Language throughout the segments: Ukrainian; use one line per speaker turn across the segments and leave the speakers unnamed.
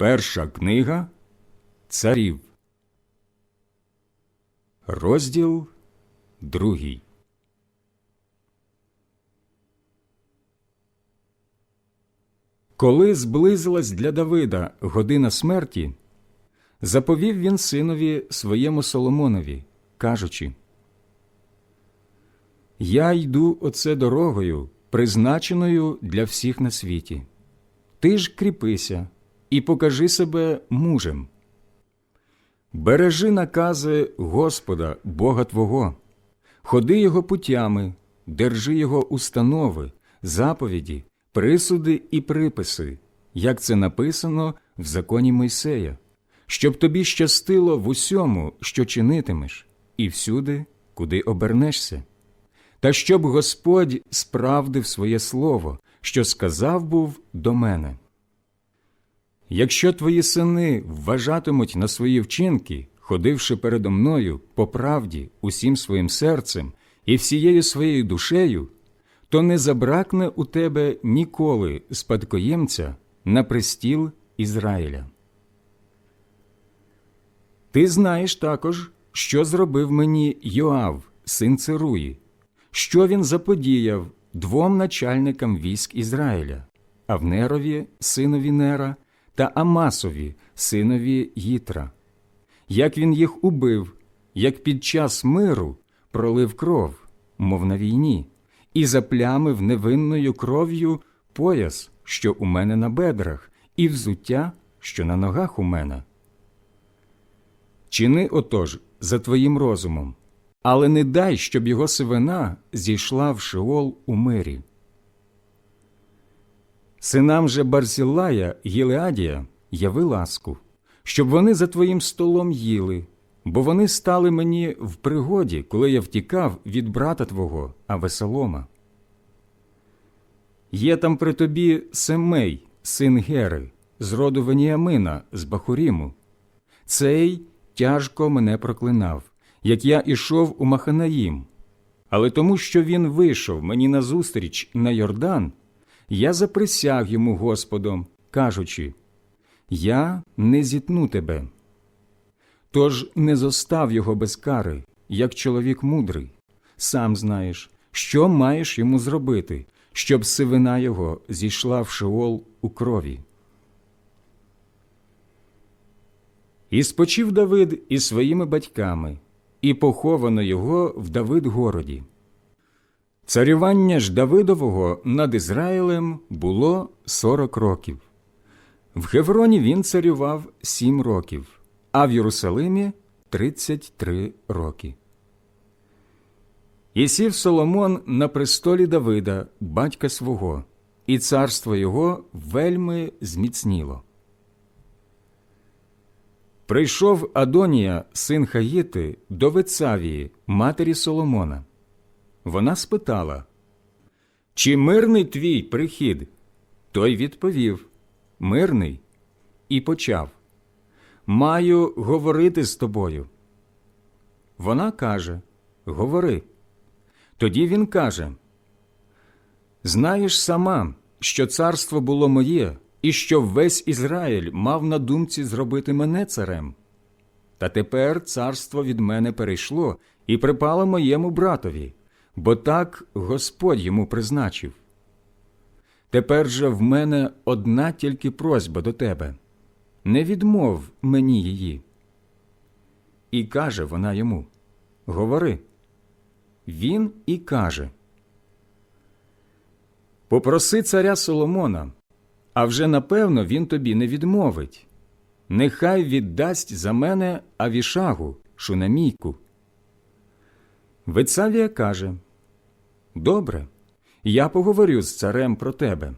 Перша книга Царів, розділ другий. Коли зблизилась для Давида година смерті, заповів він синові своєму Соломонові, кажучи Я йду оце дорогою, призначеною для всіх на світі. Ти ж кріпися і покажи себе мужем. Бережи накази Господа, Бога Твого, ходи Його путями, держи Його установи, заповіді, присуди і приписи, як це написано в законі Мойсея, щоб тобі щастило в усьому, що чинитимеш, і всюди, куди обернешся, та щоб Господь справдив своє слово, що сказав був до мене. Якщо твої сини вважатимуть на свої вчинки, ходивши передо мною по правді усім своїм серцем і всією своєю душею, то не забракне у тебе ніколи спадкоємця на престіл Ізраїля. Ти знаєш також, що зробив мені Йоав, син Церуї, що він заподіяв двом начальникам військ Ізраїля, Авнерові, синові Нера, та Амасові, синові Їтра, як він їх убив, як під час миру пролив кров, мов на війні, і заплямив невинною кров'ю пояс, що у мене на бедрах, і взуття, що на ногах у мене. Чини отож за твоїм розумом, але не дай, щоб його сивина зійшла в Шеол у мирі. Синам же Барзілая Гілеадія яви ласку, щоб вони за твоїм столом їли, бо вони стали мені в пригоді, коли я втікав від брата твого Авесолома. Є там при тобі Семей, син Гери, з роду Веніамина з Бахуріму. Цей тяжко мене проклинав, як я ішов у Маханаїм. Але тому, що він вийшов мені назустріч на Йордан, я заприсяг йому Господом, кажучи Я не зітну тебе. Тож не зостав його без кари, як чоловік мудрий. Сам знаєш, що маєш йому зробити, щоб сивина його зійшла в шеол у крові. І спочив Давид із своїми батьками, і поховано його в Давид городі. Царювання ж Давидового над Ізраїлем було сорок років. В Хевроні він царював сім років, а в Єрусалимі тридцять три роки. І сів Соломон на престолі Давида, батька свого, і царство його вельми зміцніло. Прийшов Адонія, син Хаїти, до Вецавії, матері Соломона. Вона спитала, Чи мирний твій прихід? Той відповів Мирний, і почав Маю говорити з тобою. Вона каже Говори. Тоді він каже Знаєш сама, що царство було моє, і що весь Ізраїль мав на думці зробити мене царем. Та тепер царство від мене перейшло і припало моєму братові бо так Господь йому призначив. Тепер же в мене одна тільки просьба до тебе не відмов мені її. І каже вона йому Говори. Він і каже Попроси царя Соломона, а вже напевно він тобі не відмовить. Нехай віддасть за мене авішагу, шунамійку. Вецавія каже Добре, я поговорю з царем про тебе.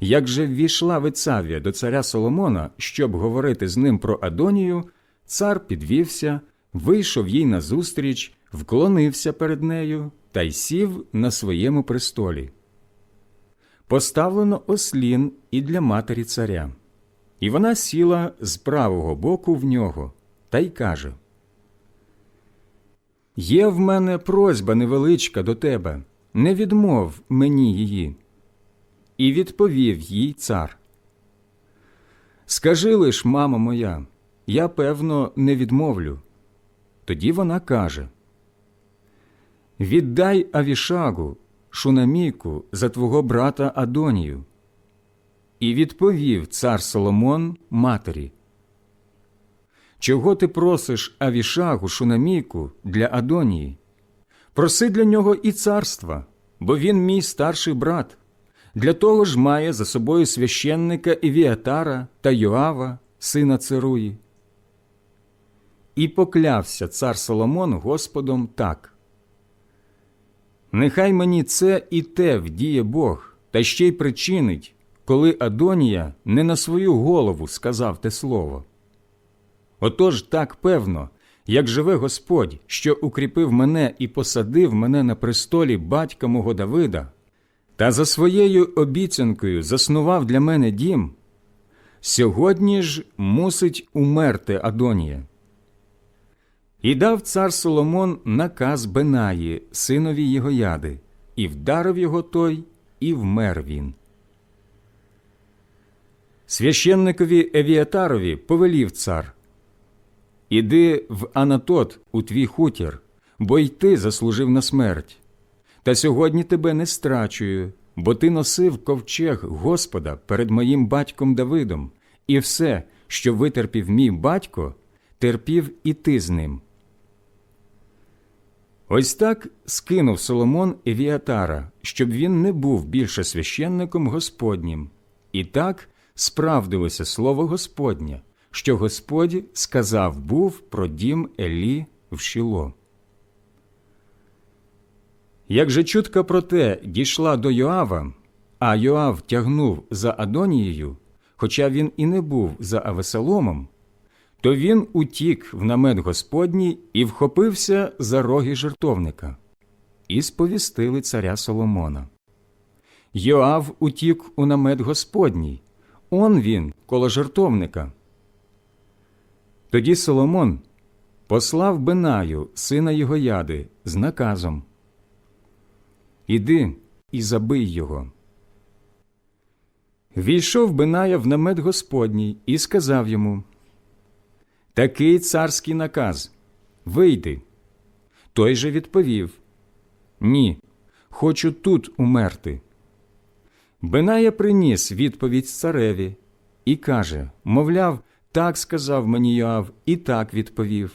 Як же ввійшла Вецавія до царя Соломона, щоб говорити з ним про Адонію, цар підвівся, вийшов їй назустріч, вклонився перед нею та й сів на своєму престолі. Поставлено ослін і для матері царя, і вона сіла з правого боку в нього та й каже Є в мене просьба невеличка до тебе, не відмов мені її. І відповів їй цар. Скажи лиш, мамо моя, я, певно, не відмовлю. Тоді вона каже Віддай Авішагу, шунамійку, за твого брата Адонію. І відповів цар Соломон матері. Чого ти просиш Авішагу, шунамійку для Адонії? Проси для нього і царства, бо він мій старший брат. Для того ж має за собою священника Івіатара та Йоава, сина Церуї. І поклявся цар Соломон Господом так. Нехай мені це і те вдіє Бог, та ще й причинить, коли Адонія не на свою голову сказав те слово. Отож так певно, як живе Господь, що укріпив мене і посадив мене на престолі батька мого Давида, та за своєю обіцянкою заснував для мене дім, сьогодні ж мусить умерти Адонія. І дав цар Соломон наказ Бенаї, синові Єгояди, і вдарив його той, і вмер він. Священникові Евіатарові повелів цар Іди в Анатот у твій хутір, бо й ти заслужив на смерть. Та сьогодні тебе не страчую, бо ти носив ковчег Господа перед моїм батьком Давидом, і все, що витерпів мій батько, терпів і ти з ним. Ось так скинув Соломон Евіатара, щоб він не був більше священником Господнім, і так справдилося слово Господнє, що Господь сказав був про дім Елі в Шіло. Як же чутка про те дійшла до Йоава, а Йоав тягнув за Адонією, хоча він і не був за Авесоломом, то він утік в намет Господній і вхопився за роги жертовника, і сповістили царя Соломона. Йоав утік у намет Господній, он він коло жертовника. Тоді Соломон послав Бенаю, сина Єгояди, з наказом Іди і забий його. Війшов Беная в намет Господній і сказав йому Такий царський наказ Вийди. Той же відповів Ні, хочу тут умерти. Беная приніс відповідь цареві і каже Мовляв, так сказав мені Йоав, і так відповів.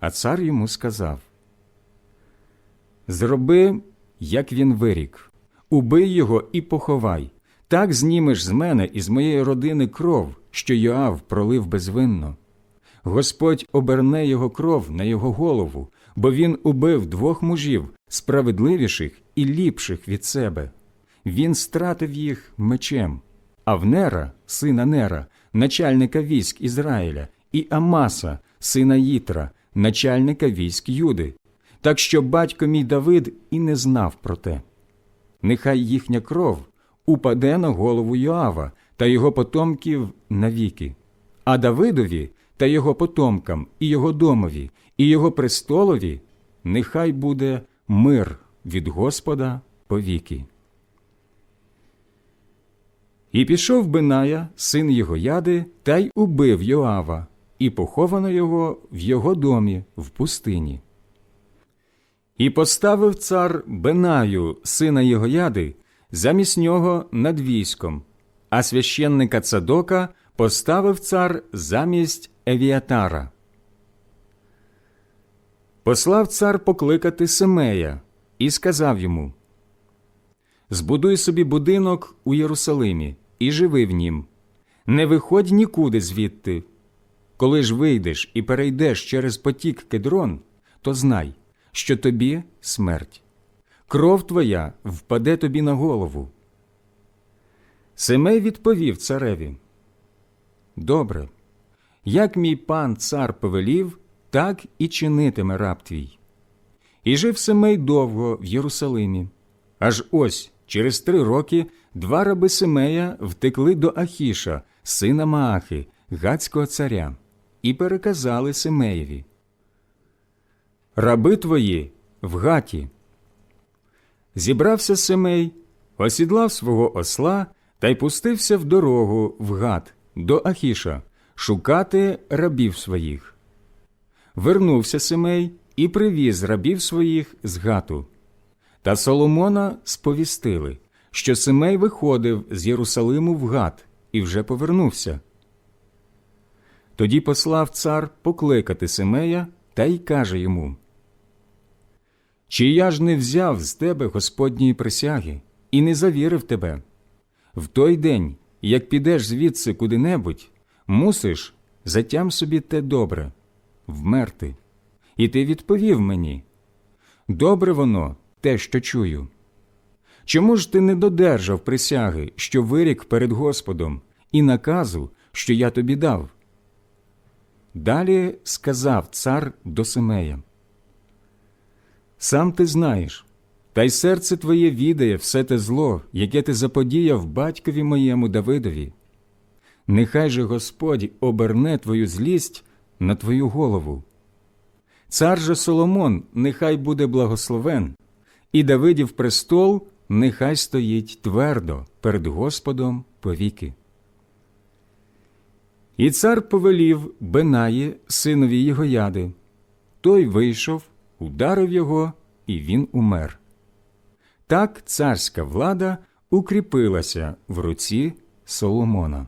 А цар йому сказав Зроби, як він вирік, убий його і поховай. Так знімеш з мене і з моєї родини кров, що Йоав пролив безвинно. Господь оберне його кров на його голову, бо він убив двох мужів, справедливіших і ліпших від себе. Він стратив їх мечем, Авнера, сина Нера, начальника військ Ізраїля, і Амаса, сина Їтра, начальника військ Юди, так що батько мій Давид і не знав про те. Нехай їхня кров упаде на голову Йоава та його потомків навіки, а Давидові та його потомкам, і його домові, і його престолові нехай буде мир від Господа повіки. І пішов Беная, син його яди, та й убив Йоава, і поховано його в його домі в пустині. І поставив цар Бенаю, сина Єгояди, замість нього над військом, а священника Цадока поставив цар замість Евіатара. Послав цар покликати Семея і сказав йому Збудуй собі будинок у Єрусалимі і живи в нім. Не виходь нікуди звідти. Коли ж вийдеш і перейдеш через потік кедрон, то знай, що тобі смерть. Кров твоя впаде тобі на голову. Семей відповів цареві Добре, як мій пан цар повелів, так і чинитиме раб твій. І жив Семей довго в Єрусалимі. Аж ось через три роки два раби Семея втекли до Ахіша, сина Маахи, гацького царя, і переказали Семеєві. Раби твої в гаті. Зібрався Семей, осідлав свого осла та й пустився в дорогу в гат, до Ахіша шукати рабів своїх. Вернувся Симей і привіз рабів своїх з гату. Та Соломона сповістили, що Симей виходив з Єрусалиму в гат і вже повернувся. Тоді послав цар покликати Симея та й каже йому Чи я ж не взяв з тебе Господньої присяги і не завірив тебе? В той день, як підеш звідси куди-небудь, мусиш затям собі те добре, вмерти. І ти відповів мені добре воно, те, що чую. Чому ж ти не додержав присяги, що вирік перед Господом, і наказу, що я тобі дав? Далі сказав цар до Симея Сам ти знаєш, та й серце твоє відає все те зло, яке ти заподіяв батькові моєму Давидові. Нехай же Господь оберне твою злість на твою голову. Цар же Соломон нехай буде благословен, і Давидів престол нехай стоїть твердо перед Господом повіки. І цар повелів Бенаї, синові Єгояди. Той вийшов, ударив його, і він умер. Так царська влада укріпилася в руці Соломона.